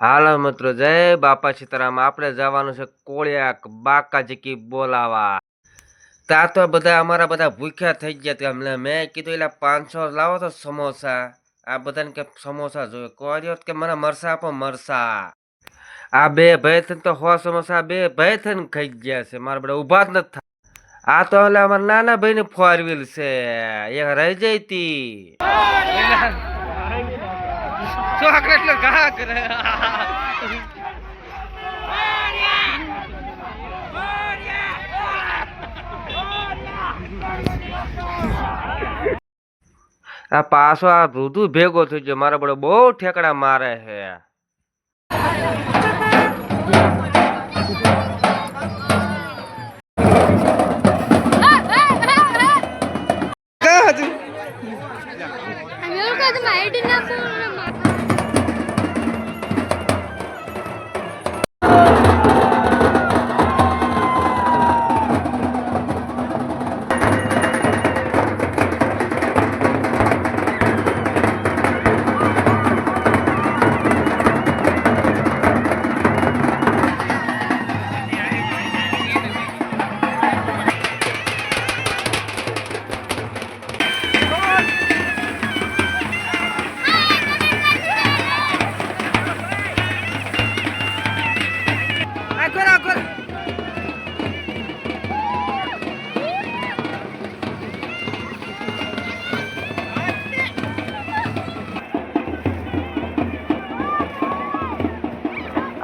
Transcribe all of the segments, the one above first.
હાલો મિત્રો, જય બાપા સીતારામ. આપણે જવાનું છે કોળિયાક બાકાજી બોલાવા. ત્યાં તો બધા અમારા બધા ભૂખ્યા થઈ ગયા હતા. અમને મેં કીધું એટલે પાંચસો લાવો તો સમોસા. આ બધાને કે સમોસા જોઈએ. કોળિયો કે મને મરસા આપો મરસા. આ બે ભાઈ થઈને તો હો સમોસા બે ભાઈ થઈને ખાઈ ગયા છે. મારા બધા ઊભા જ નથી. આ તો એટલે અમારા નાના ભાઈને ફોર વ્હીલ છે. એ રહી જઈ તી. ચોકલેટ નો ઘા કરે આ પાછો આ ઋતુ ભેગો થઈ ગયો મારો બડો બહુ ઠેકડા મારે છે. નાખો? અને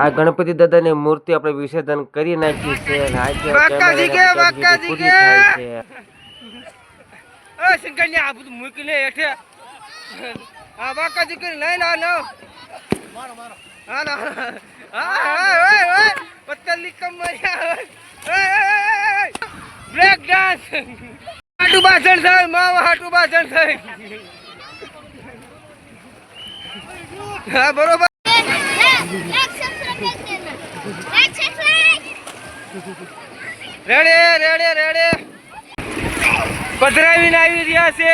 આ ગણપતિ દાદાની મૂર્તિ આપણે વિસર્જન કરી નાખી છે અને આજે બાકાજી કે, કેમેરાની બાકાજી પૂરી કે. થાય છે. એ શંકરજી આ બધું મૂકી લે આ બાકાજી કરી લઈ લા લો મારો મારો. હા ના હા ઓય ઓય ઓય. પતલી કમરિયા ઓય બ્રેક ડાન્સ. હાટુ બાસણ થાય માવા હાટુ બાસણ થાય. હા બરોબર. રેડે રેડે રેડે પધરાવીને આવી રહ્યા છે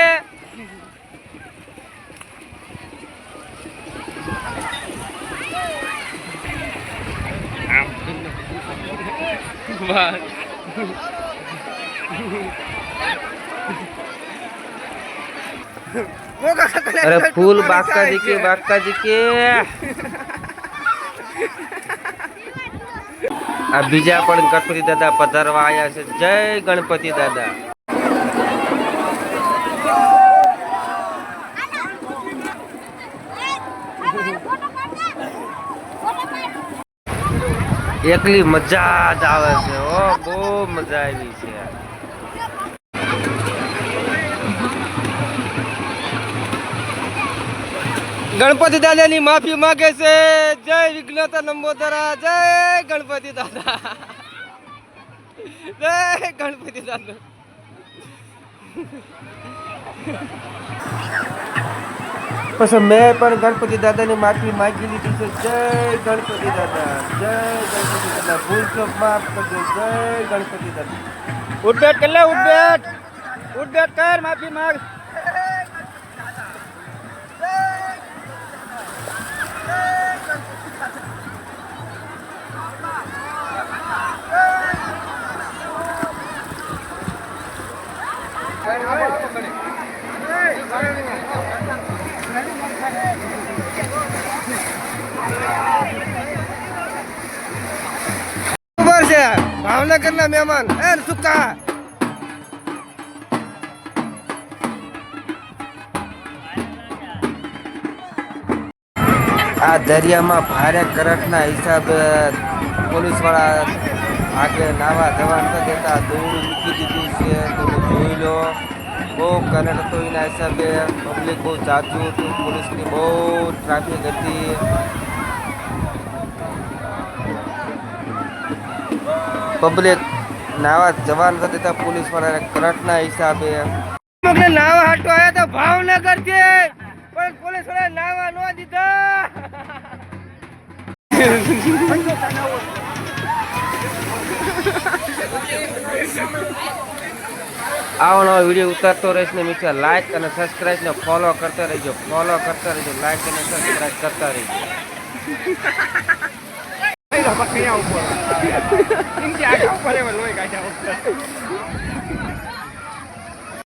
વાહ. મોગા કાકાને અરે ફૂલ ટુકડી બાકાજી કે થાય છે. બાકાજી કે આ બીજા પણ ગણપતિ દાદા પધારવા આવ્યા છે. જય ગણપતિ દાદા. એકલી મજા જ આવે છે ઓ બહુ મજા આવી છે. ગણપતિ દાદાની માફી માગે છે. જય વિઘ્નતા નંબોદરા જય ગણપતિ દાદા. જય ગણપતિ દાદા. પછી મેં પણ ગણપતિ દાદાની માફી માગી લીધી છે. જય ગણપતિ દાદા, જય ગણપતિ દાદા. ભૂલ તો માફ કરજો. જય ગણપતિ દાદા. ઉડબેટ કેટલા ઉડબેટ ઉડબેટ કર, માફી માંગ. ભાવનગરના મહેમાન. એ સુકા. આ દરિયામાં ભારે કરંટના હિસાબે પોલીસવાળા આગે નાવા ધવા નતા દેતા દોરડું મૂકી દીધું છે. જોઈ લો. બહુ કરંટ હતો એના હિસાબે. પબ્લિક બહુ જાજુ હતું. પોલીસની બહુ ટ્રાફિક હતી. પબ્લિક નાવા જવા નથી દેતા પોલીસ વાળાને કરંટના હિસાબે. નાવા હાટો આવ્યા તો ભાવનગર છે. પણ પોલીસવાળા નાવા ન દીધા. આવો નવો વીડિયો ઉતારતો રહીશ ને મિત્ર લાઇક અને સબસ્ક્રાઇબ ને ફોલો કરતા રહીજો. ફોલો કરતા રહીજો લાઇક અને સબસ્ક્રાઈબ કરતા રહીજો. ઉપર?